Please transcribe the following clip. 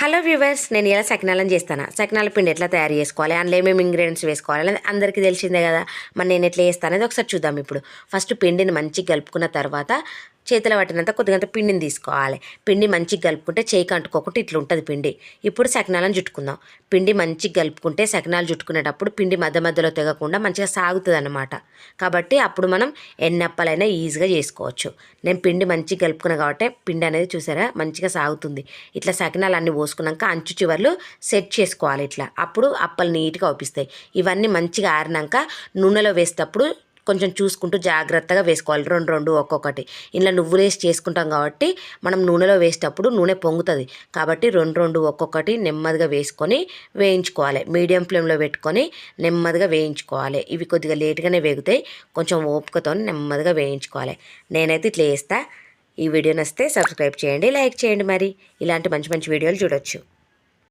Hello viewers నేను ఇలా సకినాలను చేస్తాను? సకినాల పిండి ఎట్లా తయారు చేసుకోవాలి? అందులో ఏమేమి ఇంగ్రీడియంట్స్ వేసుకోవాలి? అనేది అందరికీ తెలిసిందే కదా. మరి నేను ఎట్లా చేస్తాను అనేది ఒకసారి చూద్దాం ఇప్పుడు. ఫస్ట్ పిండిని మంచిగా కలుపుకున్న తర్వాత చేతిలో పట్టినంత కొద్దిగంత పిండిని తీసుకోవాలి. పిండి మంచిగా కలుపుకుంటే చేయికి అంటుకోకుండా ఇట్లా ఉంటుంది పిండి. ఇప్పుడు సకినాలను చుట్టుకుందాం. పిండి మంచిగా కలుపుకుంటే సకినాలు చుట్టుకునేటప్పుడు పిండి మధ్య మధ్యలో తెగకుండా మంచిగా సాగుతుంది అనమాట కాబట్టి అప్పుడు మనం ఎన్నప్పలైనా ఈజీగా చేసుకోవచ్చు. నేను పిండి మంచిగా కలుపుకున్నా కాబట్టి పిండి అనేది చూసారా మంచిగా సాగుతుంది. ఇట్లా సకినాలు అన్ని పోసుకున్నాక అంచు చివర్లు సెట్ చేసుకోవాలి ఇట్లా. అప్పుడు అప్పలు నీట్గా అవుపిస్తాయి ఇవన్నీ మంచిగా ఆరినాక నూనెలో వేసేటప్పుడు కొంచెం చూసుకుంటూ జాగ్రత్తగా వేసుకోవాలి. రెండు రెండు ఒక్కొక్కటి. ఇంట్లో నువ్వులు వేసి చేసుకుంటాం కాబట్టి మనం నూనెలో వేసేటప్పుడు నూనె పొంగుతుంది. కాబట్టి రెండు రెండు ఒక్కొక్కటి నెమ్మదిగా వేసుకొని వేయించుకోవాలి. మీడియం ఫ్లేమ్లో పెట్టుకొని నెమ్మదిగా వేయించుకోవాలి. ఇవి కొద్దిగా లేట్గానే వేగుతాయి. కొంచెం ఓపికతో నెమ్మదిగా వేయించుకోవాలి. నేనైతే ఇట్లా వేస్తా ఈ వీడియో నచ్చితే సబ్స్క్రైబ్ చేయండి లైక్ చేయండి మరి. ఇలాంటి మంచి మంచి వీడియోలు చూడొచ్చు.